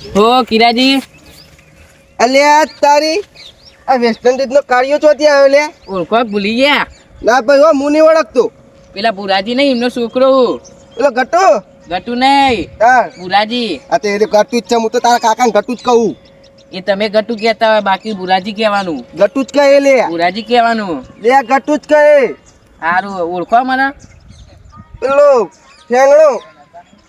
હો કિરાજી. અલ્યા તારી. આ વેસ્ટર્ન રીતનો કાર્યો ચોથી આવ્યો લે ઓળખો ભૂલી ગયા. ના ભાઈ હો હું નહીં ઓળખતો. પેલા બુરાજી નહીં એમનો છોકરો પેલો ગટુ? ગટુ નહીં. હા. બુરાજી આ તે ગટુ જ છે હું તો તારા કાકાને ગટુ જ કહું. એ તમે ગટુ કહેતા હોય બાકી બુરાજી કહેવાનું. ગટુ જ કહે લે. બુરાજી કહેવાનું. લે ગટુ જ કહે. સારું ઓળખો મને પેલો ઠેંગણો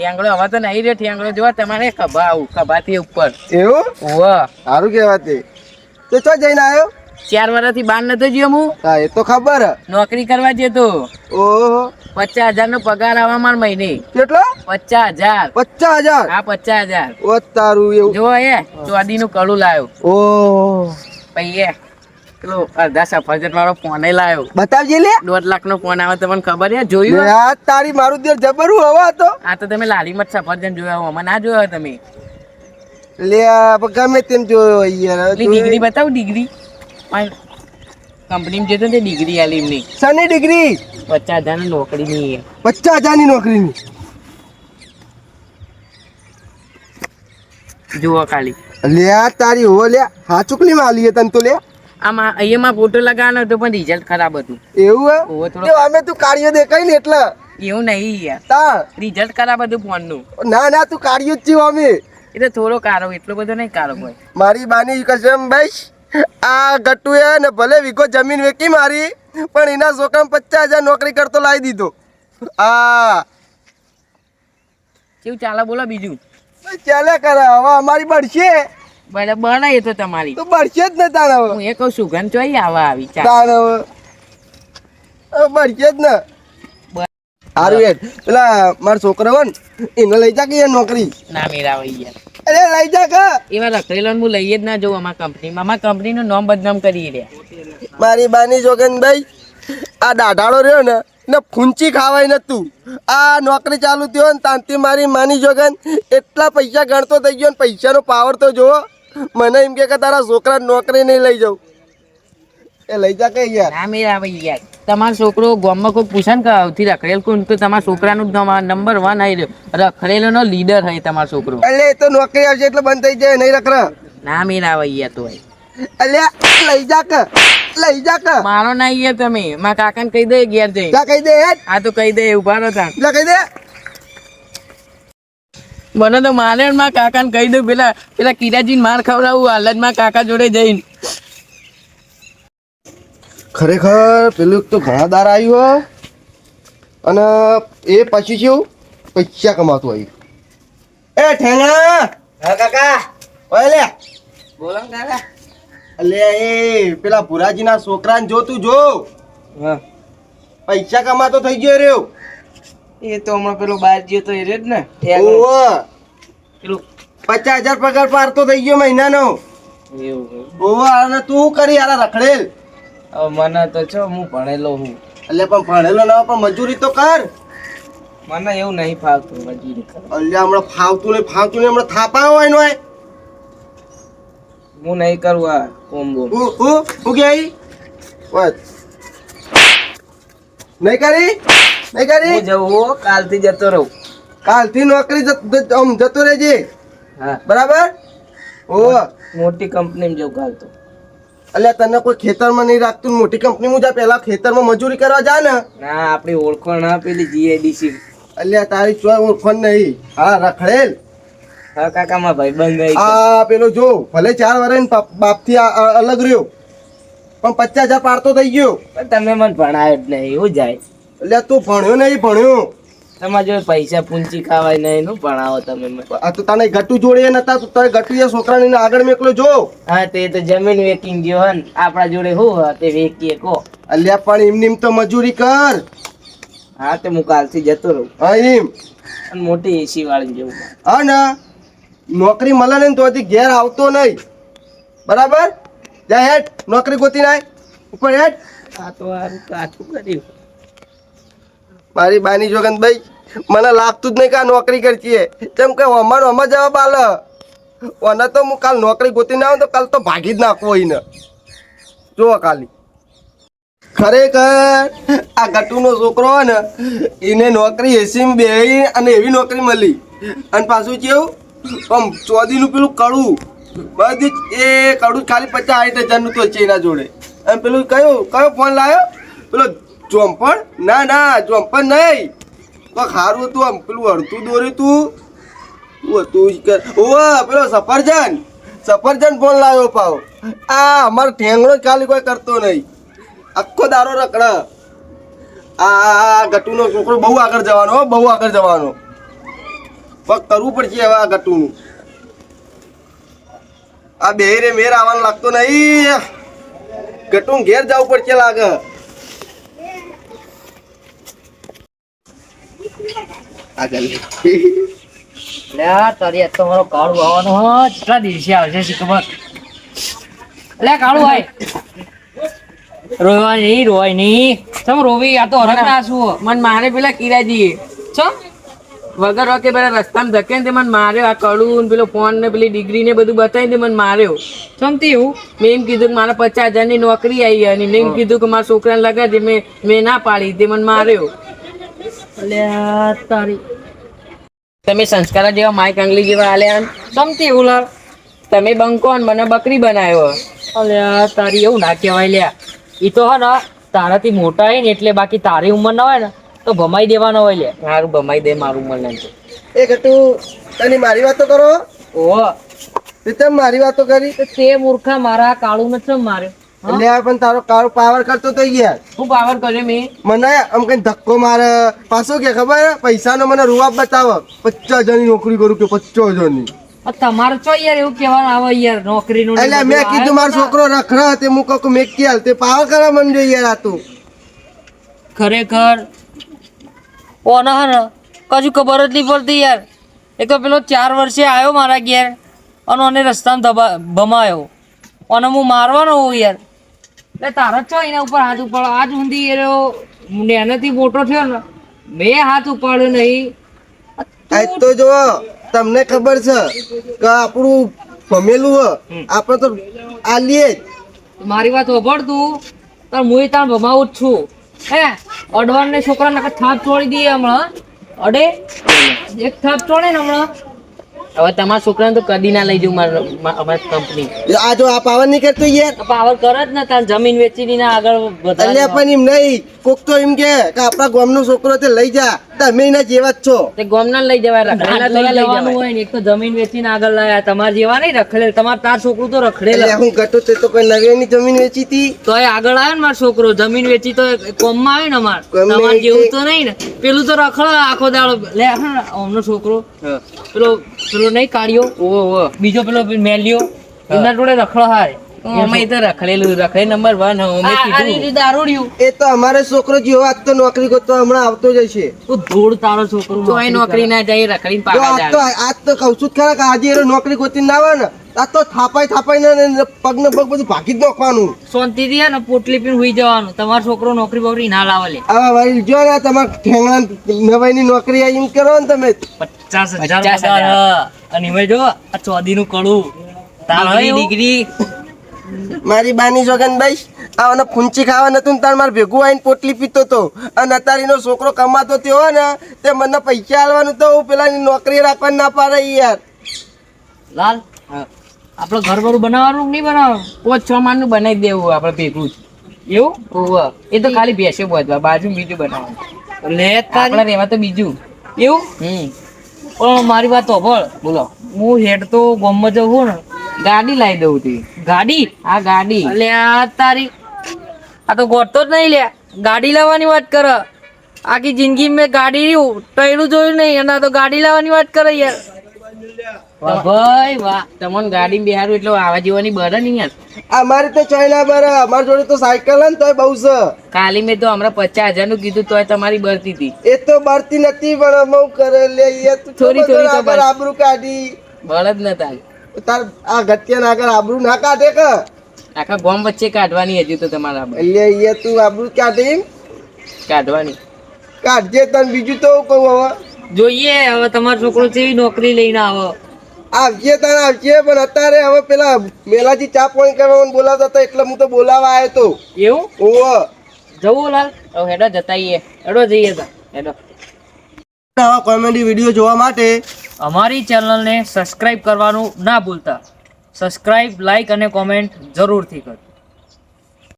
ઠેંગડો હવે તો નહીં રે ઠેંગડો જોવા તમારે ખભા આવું ખભાથી ઉપર. એવું? વાહ સારું કહેવા તે. તો ચો જઈને આવ્યો ચાર વર્ષથી બાર નતો ગયો હું? હા એ તો ખબર. નોકરી કરવા જતો. ઓહો. પચાસ હજાર નો પગાર આવા માર મહિને. કેટલો? પચાસ હજાર પચાસ હજાર હા પચાસ હજાર ઓ તારું એવું. જો એ ચોદી નું કડું લાવ્યો ઓહ. એ પેલો અડધા સફરજન વાળો ફોન લાવ્યો બતાવજે લે. દોઢ લાખ નો ફોન આવે તમને ખબર લે જોયું આ તારી મારું દિલ જબરું હવા તો. આ તો તમે લાલી મત સફરજન જોયા હો ના જોયો તમે. લે ગમે તેમ જોયો યાર. ડિગ્રી બતાવ ડિગ્રી. કંપની જતો તે ડિગ્રી આલી એમની. સની ડિગ્રી? પચાસ હજાર નોકરી ની પચાસ હજારની નોકરીની. જુઓ ખાલી. લે આ તારી હો લે. હા ચુકલી માં આલી તને તો લે. આમાં અહીંયામાં ફોટો લગાવવાનો હતો પણ રિઝલ્ટ ખરાબ હતું. એવું હે અમે તું કાર્યો દેખાય ને એટલે. એવું નહીં યાર. તા રિઝલ્ટ ખરાબ હતું ફોનનું. ના ના તું કાર્યો જ છીએ અમે. એટલે થોડો કારો એટલો બધો નહીં કારો હોય. મારી બાની કસમ ભાઈ આ ગટ્ટુ એ ને ભલે વિગો જમીન વેકી મારી પણ એના છોકરા પચાસ હજાર નોકરી કરતો લાવી દીધો. આ કેવું ચાલે બોલો બીજું? ચાલે કરે હવે અમારી બળશે બરાબર બળાય તો તમારી. તો બળશે જ ને તારા હું એ કહું સુગંધ ચોઈ આવા આવી ચાલ. તારા બળશે જ ને. સારું એટ પેલા મારા છોકરો હોય ને એને લઈ જા કે નોકરી? ના મેરા યાર. અરે લઈ જા કે. એવા રખડેલો હું લઈએ જ ના જોઉં અમારા કંપનીમાં અમારા કંપનીનું નામ બદનામ કરી રહ્યા મારી બાની જોગનભાઈ આ દાઢાળો રહ્યો ને ને ફૂંચી ખાવાય નતું આ નોકરી ચાલુ થયો ને તાંતી મારી માની જોગન એટલા પૈસા ગણતો થઈ ગયો ને પૈસાનો પાવર તો જુઓ મને એમ કે તારા છોકરા નોકરી નહીં લઈ જાઉં. એ લઈ જા કે યાર. ના મેળાવે યાર તમારો છોકરો ગામમાં કોઈ પૂછન ને કે આવથી રખડેલ કોણ તો તમારા છોકરાનું નંબર વન આવી રહ્યો. રખડેલોનો લીડર હે તમારો છોકરો. એટલે તો નોકરી આવશે એટલે બંધ થઈ જાય નહીં રખરા. ના મેરા ભાઈ યાર તો એટલે લઈ જા કે લઈ જા કે. મારો ના યાર તમે. મારા કાકાને કહી દે ઘેર જઈ. જા કહી દે આ તો કહી દે ઊભા રહો તા એટલે કહી દે. મને તો મારે મારા કાકાને કહી દઉં પેલા પેલા કિરાજીને માર ખવડાવું હાલતમાં કાકા જોડે જઈને. ખરેખર પેલું તો ઘણા દાર આવ્યું હો. અને એ પછી શું? પૈસા કમાતું આવ્યું એ ઠેંગણા હા કાકા. ઓય લે. બોલો કાકા. અલે એ પેલા ભુરાજીના છોકરાને જો તું જો. પૈસા કમાતો થઈ ગયો રહ્યો. એ તો હમણાં પેલો બહાર ગયો તો એ જ ને ઓવો પેલું પચાસ હજાર પગાર પારતો થઈ ગયો મહિનાનો. એવું ઓવો અને તું કરી યાર રખડેલ? મને તો છો હું ભણેલો હું. એટલે પણ ભણેલો ના હોય પણ મજૂરી તો કર. મને એવું નહીં ફાવતું મજૂરી અલ્યા હમણાં ફાવતું નહીં ફાવતું નહીં હમણાં થાપા હોય નો હું નહીં કરું આ કોમ્બો હું હું હું કે વાત નહીં કરી? નહીં હું જવું કાલથી જતો રહું. કાલથી નોકરી આમ જતો રહેજે. હા. બરાબર? ઓ મોટી કંપનીમાં જવું કાલ તો. અલ્યા તને કોઈ ખેતરમાં નહીં રાખતું મોટી કંપનીમાં જા પેલા ખેતરમાં મજૂરી કરવા જા ને. ના આપણી ઓળખાણ ના પેલી જીઆઈડીસી અલ્યા તારી ચોય ઓળખણ નહીં. હા રખડેલ. હા કાકા માં ભાઈ બંધ આ પેલો જો ભલે ચાર વર્ષ બાપથી આ- આ અલગ રહ્યો પણ પચાસ હજાર પાડતો થઈ ગયો. તમે મને ભણાયો જ નહીં એવું જાય. અલ્યા તું ભણ્યો નહીં ભણ્યો. તમારે જો પૈસા પૂંચી ખાવાય નહીં નું ભણાવો તમે આ તો તને ગટુ જોડે નતા તો તારે ગટુ એ છોકરાને આગળ મેકલો જો. હા તે તો જમીન વેકિંગ ગયો હન. આપણા જોડે હું હ તે વેકીએ કો. અલ્યા પણ એમ નિમ તો મજૂરી કર. હા તે હું કાલથી જતો રહું. હા એમ. મોટી એસી વાળી જેવું હા ને. નોકરી મળે ને તો હજી ઘેર આવતો નહીં. બરાબર? જા હેઠ નોકરી ગોતી નાય ઉપર હેઠ આ તો આ કાઠું કર્યું. મારી બાની જોગન ભાઈ મને લાગતું જ નહીં કે આ નોકરી કરતી હે. કેમ કે હમણાં અમાર જવાબ આલ. ઓને તો હું કાલ નોકરી ગોતી ના આવું તો કાલ તો ભાગી જ નાખવો એને જુઓ કાલી. ખરેખર આ ગટુનો છોકરો ને, એને નોકરી એસી બે અને એવી નોકરી મળી. અને પાછું કેવું આમ ચોદીનું પેલું કડું, બધી એ કડું ખાલી પચાસ સાઠ હજારનું તો છે એના જોડે. અને પેલું કયો કયો ફોન લાવ્યો પેલો ચોમ્પણ ના ના ચોંપણ નહીં. તો ખારું હતું આમ, પેલું અડધું દોર્યું તું. ઓ હતું ઈ કે ઓવા પેલો સફરજન સફરજન ફોન લાવ્યો પાવ આ અમારો ઠેંગણો ખાલી કોઈ કરતો નહીં. આખો દારો રકડા આ ગટુનો છોકરો બહુ આગળ જવાનો બહુ આગળ જવાનો. પણ કરવું પડશે હવે આ ગટુનું. આ બે રે મેર આવવાનું લાગતો નહીં. ગટું ઘેર જવું પડશે લાગે. આગળ. લે ના પેલા કિરાજી ચમ? ધકે ને મને માર્યો આ કડું પેલો ફોન ને પેલી ડિગ્રી ને બધું બતાવીને મને માર્યો. સમતી એવું? મેં એમ કીધું કે મારા પચાસ હજારની નોકરી આવી અને મેં એમ કીધું કે મારા છોકરાને લગાડી મેં મેં ના પાડી, તે મને માર્યો. લે આ તારી. તમે સંસ્કાર જેવા માઇક અંગલી જેવા આલ્યા સમતી ઉલર તમે બંકો ને મને બકરી બનાવ્યો. અલ્યા તારી એવું ના કહેવાય લ્યા. એ તો હે ને તારાથી મોટા હોય ને એટલે બાકી તારી ઉંમર ના હોય ને તો ભમાઈ દેવાનો હોય લે મારું ભમાઈ દે મારું મને એ ગટુ તને મારી વાતો કરો? ઓ તે મારી વાતો કરી. તો મૂર્ખા મારા કાળું ને માર્યો? એટલે પણ તારો કાર પાવર કરતો તો યાર હું પાવર કર્યો મેં. મને આમ કઈ ધક્કો મારે. પાછો કે ખબર? પૈસાનો મને રૂવાબ બતાવો. પચાસ જણની નોકરી કરું કે પચાસ જણની તમારે ચો યાર એવું કહેવાનું આવે યાર નોકરી નું એટલે મેં કીધું મારો છોકરો રખડા તે હું કહું મેં ક્યાં? તે પાવર કરવા માંડ્યો યાર આ તું. ખરેખર? ઓના હે ને કશું ખબર જ નહીં પડતી યાર. એ તો પેલો ચાર વર્ષે આવ્યો મારા ઘેર અને ઓને રસ્તામાં ભમાયો. અને હું મારવાનો હોઉં યાર. એટલે તારા ચો એના ઉપર હાથ ઉપાડો. આજ સુધી એ રહ્યો નેનાથી મોટો થયો ને મેં હાથ ઉપાડ્યો નહીં. આજ તો જો તમને ખબર છે કે આપણું ભમેલું હ આપણે તો આ જ. મારી વાત સાંભળ તું. તાર હું તાર ભમાવું જ છું. હે અડવાણ ને છોકરા નકર થાપ છોડી દઈએ હમણાં. અડે એક થાપ છોડે ને હમણાં. હવે તમારા છોકરાને તો કદી ના લઈ જવું મારા અમારી કંપની આ જો આ પાવર નહીં કરતો યાર. પાવર કરો જ ને તાર જમીન વેચી ને આગળ વધારે પણ એમ નહીં. કોક તો એમ કે કે આપણા ગામનો છોકરો તે લઈ જા તમે એના જેવા જ છો. તે ગામના લઈ જવાય રખડેલા લઈ લઈ જવાનું હોય ને એક તો જમીન વેચીને આગળ લાયા તમાર જેવા નહીં રખડેલ તમાર તાર છોકરું તો રખડે રખડેલા હું ઘટો તે તો કોઈ નવેની જમીન વેચી હતી. તો એ આગળ આવ્યો ને મારો છોકરો જમીન વેચી તો કોમમાં આવ્યો ને અમાર. તમાર જેવું તો નહીં ને. પેલું તો રખડો આખો દાડો. લે અમનો છોકરો. પેલો પેલો નહીં કાઢ્યો ઓ બીજો પેલો મેલ્યો. એના જોડે રખડો હારે. અમે તો રખડેલું રખડે નંબર વન અમે આ- આ કીધું. દારૂડિયું એ તો અમારે છોકરો જેવો આજ તો નોકરી કરતો હમણાં આવતો જ હશે. તું ધૂળ તારો છોકરો તો નોકરી ના જાય રખડીને જો તો આજ તો કહું છું ખરા કે આજે એનો નોકરી ગોતી ના આવે ને આ તો થાપાઈ થાપાઈ ને પગ ને પગ બધું ભાગી જ નાખવાનું. શાંતિ થી ને પોટલી પીને હુઈ જવાનું. તમારો છોકરો નોકરી બોકરી ના લાવે લે. વાળી જો ને તમારે ઠેંગણા નવાઈની નોકરી આવી એમ કરો ને તમે. પચાસ હજાર. અને એમાં જો આ ચોદી નું કડું. તારી ડિગ્રી મારી બાની જોગનભાઈ આને ફૂંચી ખાવા નતું ને તાર મારે ભેગું આવીને પોટલી પીતો તો. અને અતારીનો છોકરો કમાતો થયો ને તે મને પૈસા આલવાનું તો હું પેલાની નોકરી રાખવા ના પાડે યાર. લાલ આપણે ઘર બરું બનાવવાનું નહીં બનાવવાનું? પોચ છ માળનું બનાવી દેવું આપણે ભેગું જ. એવું? ઓહો એ તો ખાલી ભેંસે બોધવા બાજુ બીજું બનાવવાનું. લે આપણે રહેવા તો બીજું. એવું? હમ. પણ મારી વાત હોભળ. બોલો. હું હેડ તો ગામમાં જવું ને ગાડી લાવી દઉં તી. ગાડી? આ ગાડી. લે આ તારી આ તો ગોઠતો જ નહીં લે. ગાડી લાવવાની વાત કર. આખી જિંદગી મેં ગાડી રહ્યું ટયરું જોયું નહીં અને તો ગાડી લાવવાની વાત કરે યાર. વાહ ભાઈ વાહ. તમને ગાડી બિહારું એટલે આવા જીવાની બરે નહીં યાર. અમારી તો ચાઇના બર અમારી જોડે તો સાયકલ હે ને તોય બહુ છે. કાલી મેં તો હમણાં પચાસ હજારનું કીધું તોય તમારી બરતી હતી. એ તો બળતી નથી પણ અમુક હું કરે? લે તું થોડી- થોડી. આબરૂ કાઢી. બળદ નતા. તાર આ ગત્યાને કર આબરૂ ના કાઢે કે? આખા ગોમ વચ્ચે કાઢવાની હજુ તો તમારા એટલે એ તું આબરૂ કાઢી કાઢવાની. કાઢજે તન બીજું તો કહું હવે. જોઈએ હવે તમારો છોકરો કેવી નોકરી લઈને આવો. આવજે તને આવજે પણ અત્યારે હવે પેલા મેલાજી ચા પાણી કરવા બોલાવતા હતા એટલે હું તો બોલાવા આવ્યો તો. એવું? ઓ જવું લાલ? હેડો જતાઈએ હેડો જઈએ તા. હેડો. આવા કોમેડી વીડિયો જોવા માટે અમારી ચેનલને સબસ્ક્રાઈબ કરવાનું ના ભૂલતા. સબસ્ક્રાઈબ લાઇક અને કોમેન્ટ જરૂરથી કરજો.